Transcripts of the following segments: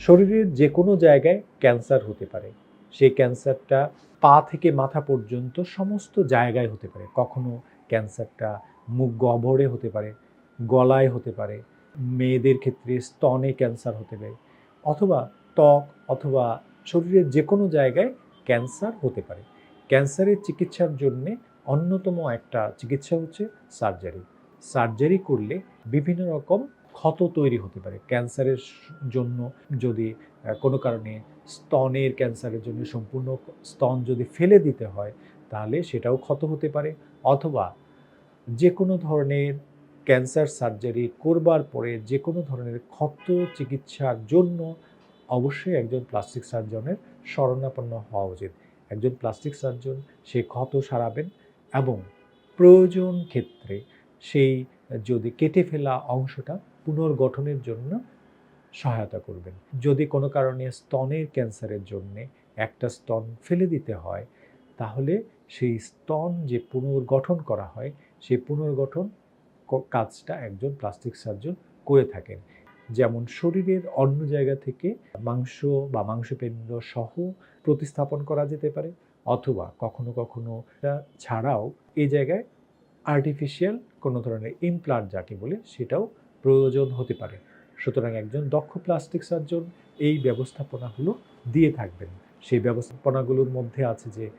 শরীরের যে কোনো জায়গায় ক্যান্সার হতে পারে। সেই ক্যান্সারটা পা থেকে মাথা পর্যন্ত সমস্ত জায়গায় হতে পারে। কখনো ক্যান্সারটা মুখ গহ্বরে হতে পারে, গলায় হতে পারে, মেয়েদের ক্ষেত্রে স্তনে ক্যান্সার হতে পারে, অথবা ত্বক অথবা শরীরের যে কোনো জায়গায় ক্যান্সার হতে পারে। ক্যান্সারের চিকিৎসার জন্যে অন্যতম একটা চিকিৎসা হচ্ছে সার্জারি। সার্জারি করলে বিভিন্ন রকম ক্ষত তৈরি হতে পারে ক্যান্সারের জন্য যদি কোনো কারণে স্তনের ক্যান্সারের জন্য সম্পূর্ণ স্তন যদি ফেলে দিতে হয়, তাহলে সেটাও ক্ষত হতে পারে। অথবা যে কোনো ধরনের ক্যান্সার সার্জারি করবার পরে যে কোনো ধরনের ক্ষত চিকিৎসার জন্য অবশ্যই একজন প্লাস্টিক সার্জনের শরণাপন্ন হওয়া উচিত। একজন প্লাস্টিক সার্জন সে ক্ষত সারাবেন এবং প্রয়োজন ক্ষেত্রে সেই যদি কেটে ফেলা অংশটা পুনর্গঠনের জন্য সহায়তা করবেন। যদি কোনো কারণে স্তনের ক্যান্সারের জন্য একটা স্তন ফেলে দিতে হয়, তাহলে সেই স্তন যে পুনর্গঠন করা হয়, সেই পুনর্গঠন কাজটা একজন প্লাস্টিক সার্জন করে থাকেন। যেমন শরীরের অন্য জায়গা থেকে মাংস বা মাংসপিণ্ড সহ প্রতিস্থাপন করা যেতে পারে, অথবা কখনো কখনো ছাড়াও এই জায়গায় আর্টিফিশিয়াল কোনো ধরনের ইমপ্লান্ট যাকে বলে, সেটাও প্রয়োজন হতে পারে। সুতরাং একজন দক্ষ প্লাস্টিক সার্জন এই ব্যবস্থাপনাগুলো দিয়ে থাকবেন। সেই ব্যবস্থাপনাগুলোর মধ্যে আছে যে,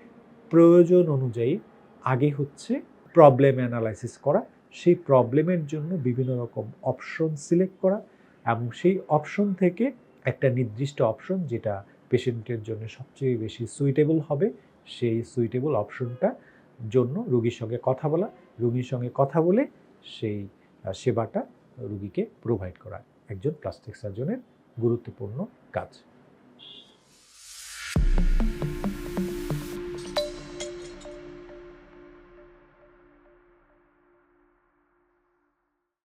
প্রয়োজন অনুযায়ী আগে হচ্ছে প্রবলেম অ্যানালাইসিস করা, সেই প্রবলেমের জন্য বিভিন্ন রকম অপশন সিলেক্ট করা এবং সেই অপশন থেকে একটা নির্দিষ্ট অপশন যেটা পেশেন্টের জন্য সবচেয়ে বেশি সুইটেবল হবে, সেই সুইটেবল অপশনটা জন্য রোগীর সঙ্গে কথা বলা, রোগীর সঙ্গে কথা বলে সেই সেবাটা রোগীকে প্রোভাইড করা একজন প্লাস্টিক সার্জনের গুরুত্বপূর্ণ কাজ।